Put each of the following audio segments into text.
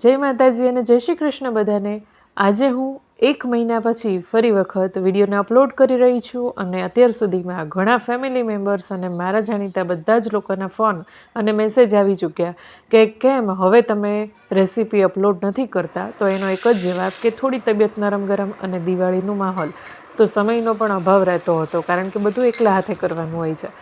જય માતાજી અને જય શ્રી કૃષ્ણ બધાને. આજે હું એક મહિના પછી ફરી વખત વિડીયોને અપલોડ કરી રહી છું અને અત્યાર સુધીમાં ઘણા ફેમિલી મેમ્બર્સ અને મારા જાણીતા બધા જ લોકોના ફોન અને મેસેજ આવી ચૂક્યા કે કેમ હવે તમે રેસીપી અપલોડ નથી કરતા? તો એનો એક જ જવાબ કે થોડી તબિયત નરમ ગરમ અને દિવાળીનું માહોલ. તો સમયનો પણ અભાવ રહેતો હતો કારણ કે બધું એકલા હાથે કરવાનું હોય છે.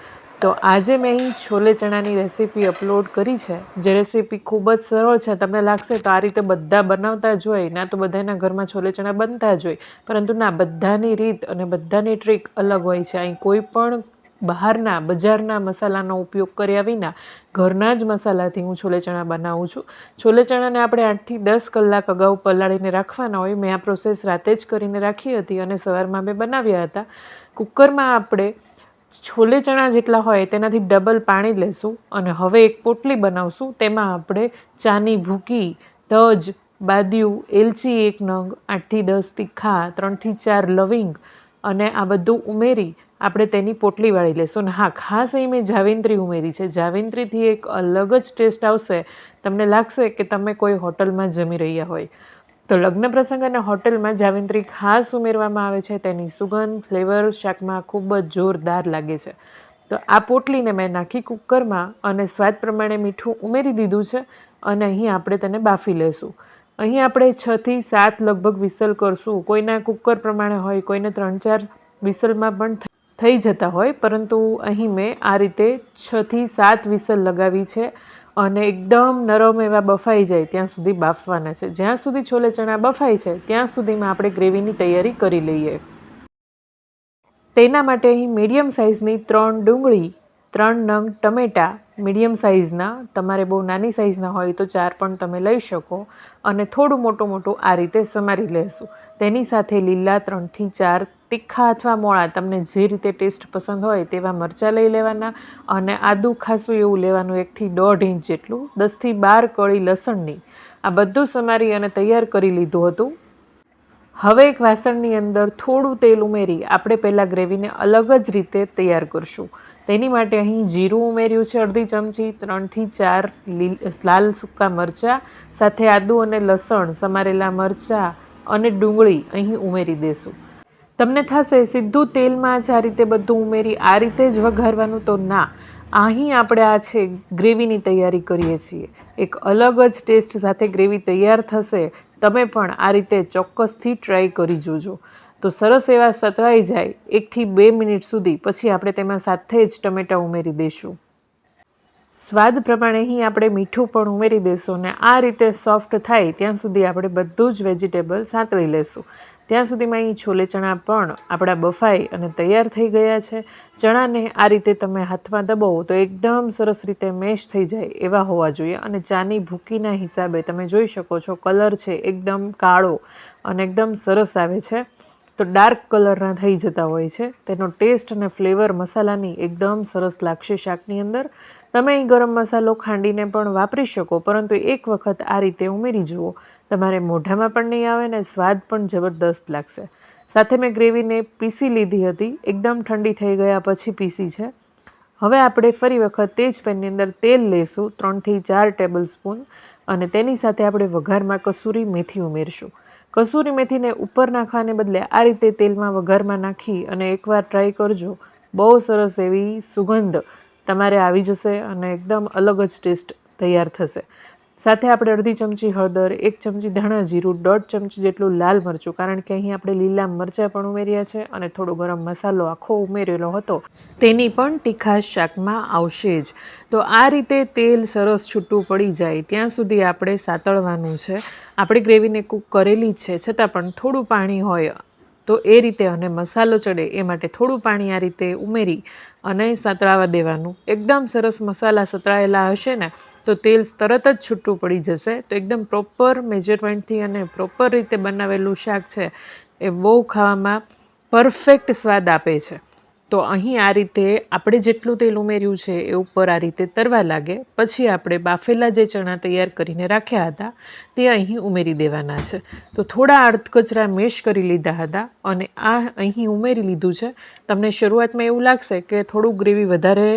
તો આજે મેં અહીં છોલે ચણાની રેસીપી અપલોડ કરી છે. જે રેસીપી ખૂબ જ સરળ છે, તમને લાગશે તો આ રીતે બધા બનાવતા જ હોય, ના તો બધાના ઘરમાં છોલે ચણા બનતા જ હોય. પરંતુ ના, બધાની રીત અને બધાની ટ્રીક અલગ હોય છે. અહીં કોઈ પણ બહારના, બજારના મસાલાનો ઉપયોગ કર્યા વિના ઘરના જ મસાલાથી હું છોલે ચણા બનાવું છું. છોલે ચણાને આપણે આઠથી દસ કલાક અગાઉ પલાળીને રાખવાના હોય, મેં આ પ્રોસેસ રાતે જ કરીને રાખી હતી અને સવારમાં મેં બનાવ્યા હતા. કુકરમાં આપણે છોલે ચણા જેટલા હોય તેનાથી ડબલ પાણી લેશું અને હવે એક પોટલી બનાવશું. તેમાં આપણે ચાની ભૂકી તજ બાદિયું, એલચી એક નંગ, આઠથી દસ તીખા, ત્રણથી ચાર લવિંગ અને આ બધું ઉમેરી આપણે તેની પોટલી વાળી લેશું. અને હા, ખાસ અહીં મેં જાવિંત્રી ઉમેરી છે. જાવિંત્રીથી એક અલગ જ ટેસ્ટ આવશે. તમને લાગશે કે તમે કોઈ હોટલમાં જમી રહ્યા હોય. તો લગ્ન પ્રસંગ અને હોટલમાં જાવિંત્રી ખાસ ઉમેરવામાં આવે છે. તેની સુગંધ ફ્લેવર શાકમાં ખૂબ જ જોરદાર લાગે છે. તો આ પોટલીને મેં નાખી કુકરમાં અને સ્વાદ પ્રમાણે મીઠું ઉમેરી દીધું છે અને અહીં આપણે તેને બાફી લેશું. અહીં આપણે છથી સાત લગભગ વિસલ કરશું. કોઈના કુકર પ્રમાણે હોય, કોઈને ત્રણ ચાર વિસલમાં પણ થઈ જતા હોય, પરંતુ અહીં મેં આ રીતે છથી સાત વિસલ લગાવી છે. અને એકદમ નરમ એવા બફાઈ જાય ત્યાં સુધી બાફવાના છે. જ્યાં સુધી છોલે ચણા બફાય છે, ત્યાં સુધીમાં આપણે ગ્રેવીની તૈયારી કરી લઈએ. તેના માટે અહીં મીડિયમ સાઇઝની ત્રણ ડુંગળી, ત્રણ નંગ ટમેટા, મીડિયમ સાઇઝના, તમારે બહુ નાની સાઇઝના હોય તો ચાર પણ તમે લઈ શકો અને થોડું મોટું મોટું આ રીતે સમારી લેશું. તેની સાથે લીલા ત્રણથી ચાર તીખા અથવા મોળા તમને જે રીતે ટેસ્ટ પસંદ હોય તેવા મરચાં લઈ લેવાના અને આદું ખાસું એવું લેવાનું એકથી દોઢ ઇંચ જેટલું, દસથી બાર કળી લસણની. આ બધું સમારી અને તૈયાર કરી લીધું હતું. હવે એક વાસણની અંદર થોડું તેલ ઉમેરી આપણે પહેલાં ગ્રેવીને અલગ જ રીતે તૈયાર કરશું. તેની માટે અહીં જીરું ઉમેર્યું છે અડધી ચમચી, ત્રણથી ચાર લાલ સૂકા મરચાં, સાથે આદું અને લસણ, સમારેલા મરચાં અને ડુંગળી અહીં ઉમેરી દેશું. તમને થશે સીધું તેલમાં જ આ રીતે બધું ઉમેરી, આ રીતે જ વઘારવાનું તો ના. અહીં આપણે આ છે ગ્રેવીની તૈયારી કરીએ છીએ. એક અલગ જ ટેસ્ટ સાથે ગ્રેવી તૈયાર થશે. તમે પણ આ રીતે ચોક્કસથી ટ્રાય કરી જોજો. તો સરસ એવા સતરાઈ જાય એકથી બે મિનિટ સુધી. પછી આપણે તેમાં સાથે જ ટમેટાં ઉમેરી દઈશું સ્વાદ પ્રમાણે અહીં આપણે મીઠું પણ ઉમેરી દઈશું અને આ રીતે સોફ્ટ થાય ત્યાં સુધી આપણે બધું જ વેજીટેબલ સાંતળી લેશું. ત્યાં સુધીમાં અહીં છોલે ચણા પણ આપણા બફાઈ અને તૈયાર થઈ ગયા છે. ચણાને આ રીતે તમે હાથમાં દબાવો તો એકદમ સરસ રીતે મેશ થઈ જાય એવા હોવા જોઈએ અને ચાની ભૂકીના હિસાબે તમે જોઈ શકો છો કલર છે એકદમ કાળો અને એકદમ સરસ આવે છે. તો ડાર્ક કલરના થઈ જતા હોય છે. તેનો ટેસ્ટ અને ફ્લેવર મસાલાની એકદમ સરસ લાગશે શાકની અંદર. તમે અહીં ગરમ મસાલો ખાંડીને પણ વાપરી શકો, પરંતુ એક વખત આ રીતે ઉમેરી જુઓ. તમારે મોઢામાં પણ નહીં આવે ને સ્વાદ પણ જબરદસ્ત લાગશે. સાથે મેં ગ્રેવીને પીસી લીધી હતી. એકદમ ઠંડી થઈ ગયા પછી પીસી છે. હવે આપણે ફરી વખત તે જ પેનની અંદર તેલ લઈશું ત્રણથી ચાર ટેબલ સ્પૂન, અને તેની સાથે આપણે વઘારમાં કસૂરી મેથી ઉમેરશું. કસૂરી મેથીને ઉપર નાખવાને બદલે આ રીતે તેલમાં વઘારમાં નાખી અને એકવાર ટ્રાય કરજો. બહુ સરસ એવી સુગંધ. તમારે આવી જશે અને એકદમ અલગ જ ટેસ્ટ તૈયાર થશે. સાથે આપણે અડધી ચમચી હળદર, એક ચમચી ધાણા જીરું, દોઢ ચમચી જેટલું લાલ મરચું, કારણ કે અહીં આપણે લીલા મરચાં પણ ઉમેર્યા છે અને થોડો ગરમ મસાલો આખો ઉમેરેલો હતો. તેની પણ તીખાશ શાકમાં આવશે જ. તો આ રીતે તેલ સરસ છૂટું પડી જાય ત્યાં સુધી આપણે સાતળવાનું છે. આપણે ગ્રેવીને કૂક કરેલી છે, છતાં પણ થોડું પાણી હોય તો એ રીતે અને મસાલો ચડે એ માટે થોડું પાણી આ રીતે ઉમેરી અને સતળાવા દેવાનું. એકદમ સરસ મસાલા સતળાયેલા હશે ને, તો તેલ તરત જ છૂટું પડી જશે. તો એકદમ પ્રોપર મેજરમેન્ટથી અને પ્રોપર રીતે બનાવેલું શાક છે એ બહુ ખાવામાં પરફેક્ટ સ્વાદ આપે છે. તો અહીં આ રીતે આપણે જેટલું તેલ ઉમેર્યું છે એ ઉપર આ રીતે તરવા લાગે. પછી આપણે બાફેલા જે ચણા તૈયાર કરીને રાખ્યા હતા, તે અહીં ઉમેરી દેવાના છે. તો થોડા અર્ધકચરા મેશ કરી લીધા હતા અને આ અહીં ઉમેરી લીધું છે. તમને શરૂઆતમાં એવું લાગશે કે થોડું ગ્રેવી વધારે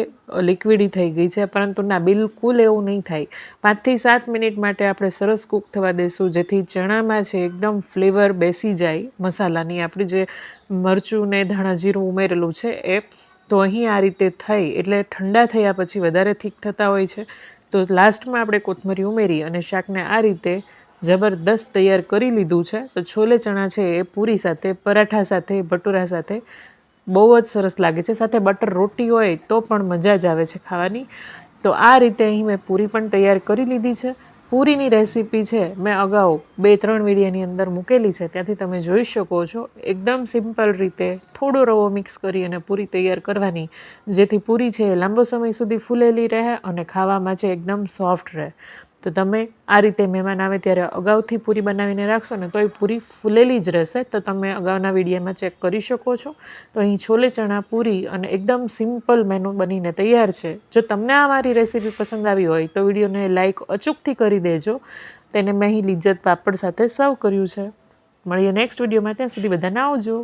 લિક્વિડી થઈ ગઈ છે, પરંતુ ના, બિલકુલ એવું નહીં થાય. પાંચથી સાત મિનિટ માટે આપણે સરસ કૂક થવા દેશું, જેથી ચણામાં છે એકદમ ફ્લેવર બેસી જાય મસાલાની, આપણી જે મરચું ને ધાણા જીરું ઉમેરેલું છે એ. તો અહીં આ રીતે થઈ, એટલે ઠંડા થયા પછી વધારે થીક થતા હોય છે. તો લાસ્ટમાં આપણે કોથમરી ઉમેરી અને શાકને આ રીતે જબરદસ્ત તૈયાર કરી લીધું છે. તો છોલે ચણા છે એ પૂરી સાથે, પરાઠા સાથે, ભટુરા સાથે બહુ જ સરસ લાગે છે. સાથે બટર રોટી હોય તો પણ મજા જ આવે છે ખાવાની. તો આ રીતે અહીં મેં પૂરી પણ તૈયાર કરી લીધી છે. પૂરીની રેસીપી છે, મેં અગાઉ બે ત્રણ વીડિયાની અંદર મૂકેલી છે, ત્યાંથી તમે જોઈ શકો છો. એકદમ સિમ્પલ રીતે થોડો રવો મિક્સ કરી અને પૂરી તૈયાર કરવાની. જેથી પૂરી છે એ લાંબો સમય સુધી ફૂલેલી રહે અને ખાવામાં છે એકદમ સોફ્ટ રહે. તો તમે આ રીતે મહેમાન આવે ત્યારે અગાઉથી પૂરી બનાવીને રાખશો ને તો એ પૂરી ફૂલેલી જ રહેશે. તો તમે અગાઉના વિડીયોમાં ચેક કરી શકો છો. તો અહીં છોલે ચણા પૂરી અને એકદમ સિમ્પલ મેનુ બનીને તૈયાર છે. જો તમને આ મારી રેસીપી પસંદ આવી હોય તો વિડીયોને લાઇક અચૂકથી કરી દેજો. તેને મેં અહીં લિજ્જત પાપડ સાથે સર્વ કર્યું છે. મળીએ નેક્સ્ટ વિડીયોમાં. ત્યાં સુધી બધાને આવજો.